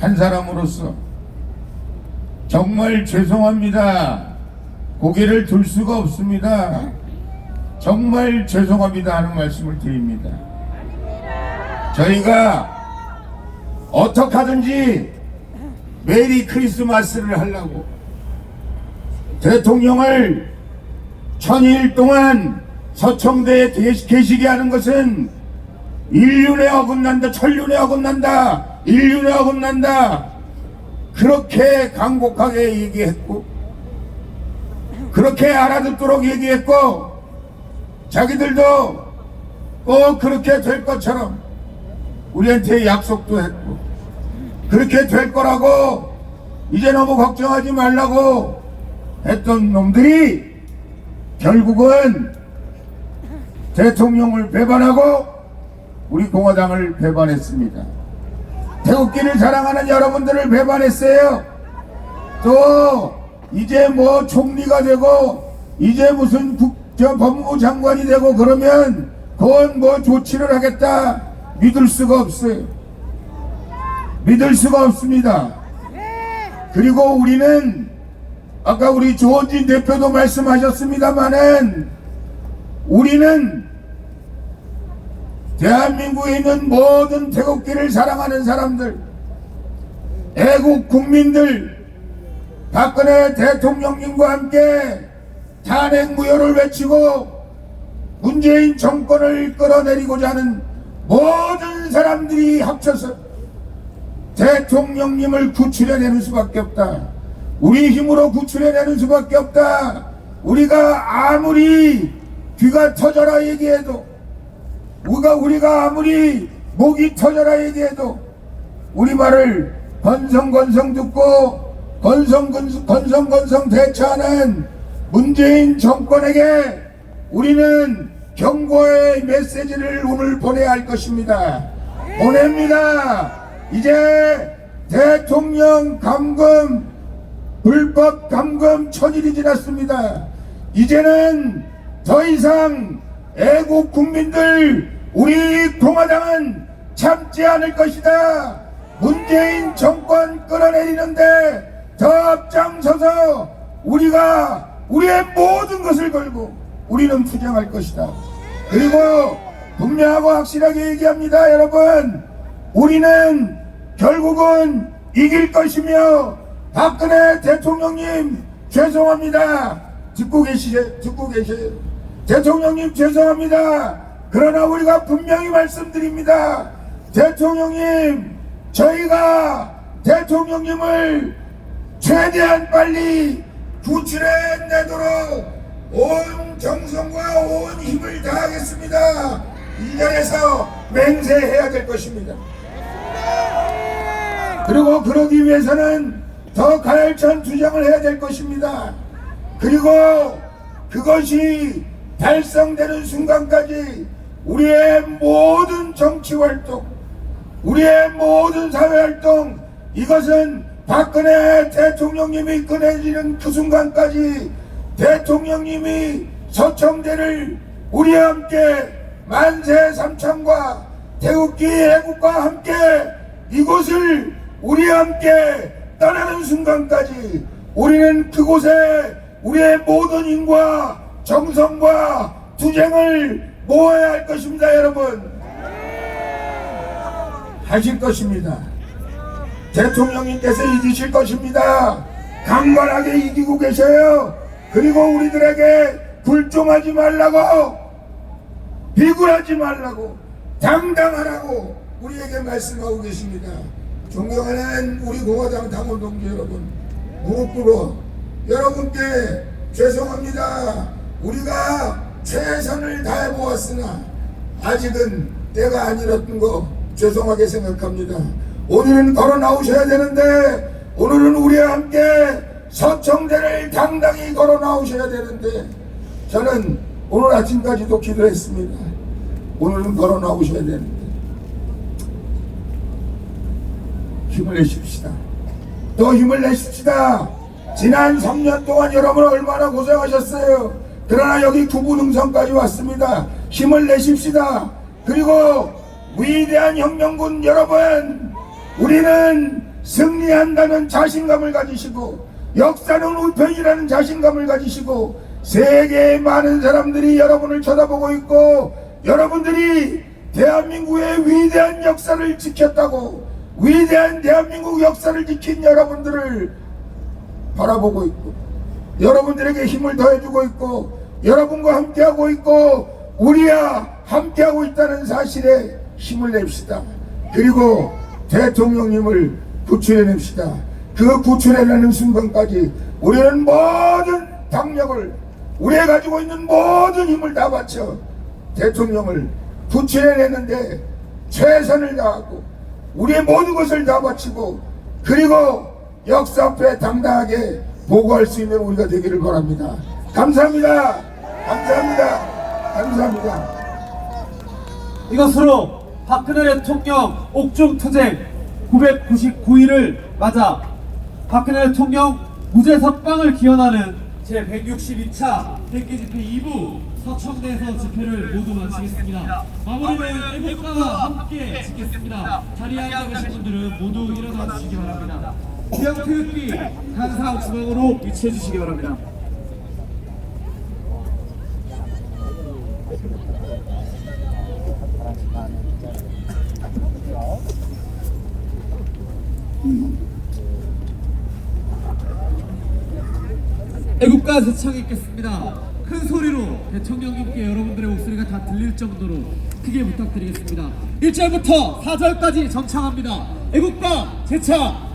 한 사람으로서 정말 죄송합니다. 고개를 들 수가 없습니다. 정말 죄송합니다 하는 말씀을 드립니다. 저희가 어떻게 하든지 메리 크리스마스를 하려고 대통령을 천일 동안 서청대에 계시- 계시게 하는 것은 인륜에 어긋난다, 천륜에 어긋난다, 인륜에 어긋난다. 그렇게 강곡하게 얘기했고, 그렇게 알아듣도록 얘기했고, 자기들도 꼭 그렇게 될 것처럼 우리한테 약속도 했고, 그렇게 될 거라고 이제 너무 걱정하지 말라고 했던 놈들이 결국은 대통령을 배반하고 우리 공화당을 배반했습니다. 태극기를 사랑하는 여러분들을 배반했어요. 또 이제 뭐 총리가 되고 이제 무슨 국, 저 법무부 장관이 되고 그러면 그건 뭐 조치를 하겠다 믿을 수가 없어요. 믿을 수가 없습니다. 그리고 우리는 아까 우리 조원진 대표도 말씀하셨습니다마는 우리는 대한민국에 있는 모든 태극기를 사랑하는 사람들, 애국 국민들, 박근혜 대통령님과 함께 탄핵 무효를 외치고 문재인 정권을 끌어내리고자 하는 모든 사람들이 합쳐서 대통령님을 구출해내는 수밖에 없다. 우리 힘으로 구출해내는 수밖에 없다. 우리가 아무리 귀가 터져라 얘기해도 우리가 우리가 아무리 목이 터져라 얘기해도 우리 말을 건성건성 듣고 건성건성 건성 건성 대처하는 문재인 정권에게 우리는 경고의 메시지를 오늘 보내야 할 것입니다. 보냅니다. 이제 대통령 감금 불법 감금 천일이 지났습니다. 이제는 더 이상 애국 국민들 우리 공화당은 참지 않을 것이다. 문재인 정권 끌어내리는데 더 앞장서서 우리가 우리의 모든 것을 걸고 우리는 투쟁할 것이다. 그리고 분명하고 확실하게 얘기합니다, 여러분. 우리는 결국은 이길 것이며 박근혜 대통령님 죄송합니다. 듣고 계시죠? 듣고 계세요. 대통령님 죄송합니다. 그러나 우리가 분명히 말씀드립니다. 대통령님, 저희가 대통령님을 최대한 빨리 구출해 내도록 온 정성과 온 힘을 다하겠습니다. 이 자리에서 맹세해야 될 것입니다. 그리고 그러기 위해서는 더 가열찬 투쟁을 해야 될 것입니다. 그리고 그것이 달성되는 순간까지 우리의 모든 정치 활동, 우리의 모든 사회 활동, 이것은 박근혜 대통령님이 꺼내지는 그 순간까지 대통령님이 서청대를 우리와 함께 만세 삼창과 태극기 애국과 함께 이곳을 우리와 함께 떠나는 순간까지 우리는 그곳에 우리의 모든 힘과 정성과 투쟁을 모아야 할 것입니다, 여러분. 하실 것입니다. 대통령님께서 이기실 것입니다. 강건하게 이기고 계셔요. 그리고 우리들에게 굴종하지 말라고, 비굴하지 말라고, 당당하라고 우리에게 말씀하고 계십니다. 존경하는 우리 공화당 당원 동지 여러분, 무릎 꿇어 여러분께 죄송합니다. 우리가 최선을 다해 보았으나 아직은 때가 아니었던 거 죄송하게 생각합니다. 오늘은 걸어 나오셔야 되는데 오늘은 우리와 함께 서청대를 당당히 걸어 나오셔야 되는데 저는 오늘 아침까지도 기도했습니다. 오늘은 걸어 나오셔야 되는데 힘을 내십시다. 또 힘을 내십시다. 지난 3년 동안 여러분 얼마나 고생하셨어요. 그러나 여기 구부능선까지 왔습니다. 힘을 내십시다. 그리고 위대한 혁명군 여러분, 우리는 승리한다는 자신감을 가지시고 역사는 우편이라는 자신감을 가지시고 세계의 많은 사람들이 여러분을 쳐다보고 있고 여러분들이 대한민국의 위대한 역사를 지켰다고 위대한 대한민국 역사를 지킨 여러분들을 바라보고 있고 여러분들에게 힘을 더해주고 있고 여러분과 함께하고 있고 우리야 함께하고 있다는 사실에 힘을 냅시다. 그리고 대통령님을 구출해냅시다. 그 구출해내는 순간까지 우리는 모든 당력을 우리가 가지고 있는 모든 힘을 다 바쳐 대통령을 구출해내는데 최선을 다하고 우리의 모든 것을 다 바치고 그리고 역사 앞에 당당하게 보고할 수 있는 우리가 되기를 바랍니다. 감사합니다. 감사합니다. 감사합니다. 이것으로 박근혜 대통령 옥중 투쟁 999일을 맞아 박근혜 대통령 무죄 석방을 기원하는 제 162차 백기 집회 2부 서청대에서 집회를 모두 마치겠습니다. 마무리는 애국가와 함께 짓겠습니다. 자리에 앉아 계신 분들은 모두 일어나 주시기 바랍니다. 구양태극기 한상 중앙으로 위치해 주시기 바랍니다. 애국가 제창했겠습니다. 큰 소리로 대통령님께 여러분들의 목소리가 다 들릴 정도로 크게 부탁드리겠습니다. 1절부터 4절까지 정창합니다. 애국가 제창